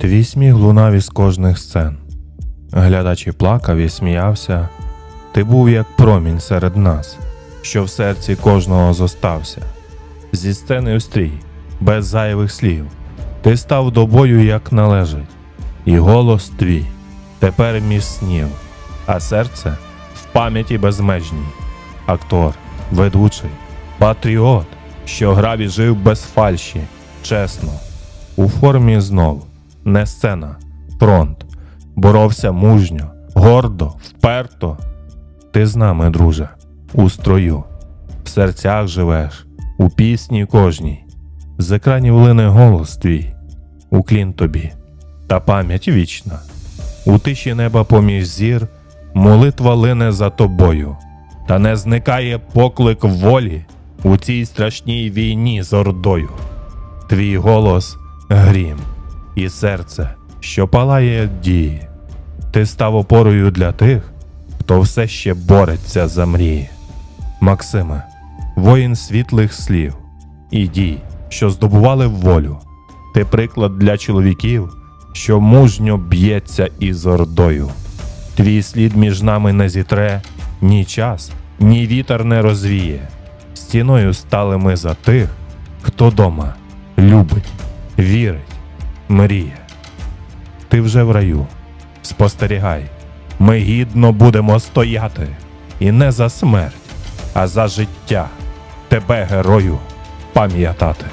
Твій сміх лунав із кожних сцен. Глядач і плакав і сміявся. Ти був як промінь серед нас, що в серці кожного зостався. Зі сцени в стрій, без зайвих слів, ти став до бою, як належить, і голос твій тепер між снів, а серце в пам'яті безмежній. Актор, ведучий, патріот, що грав і жив без фальші, чесно, у формі знов, не сцена, фронт, боровся мужньо, гордо, вперто. Ти з нами, друже, у строю, в серцях живеш, у пісні кожній, з екранів лине голос твій, уклін тобі, та пам'ять вічна. У тиші неба поміж зір, молитва лине за тобою, та не зникає поклик волі у цій страшній війні з ордою. Твій голос грім, і серце, що палає дії. Ти став опорою для тих, хто все ще бореться за мрії. Максиме, воїн світлих слів і дій, що здобували волю. Ти приклад для чоловіків, що мужньо б'ється із ордою. Твій слід між нами не зітре ні час, ні вітер не розвіє. Стіною стали ми за тих, хто дома любить, вірить, мріє. Ти вже в раю. Спостерігай, ми гідно будемо стояти, і не за смерть, а за життя тебе, герою, пам'ятати.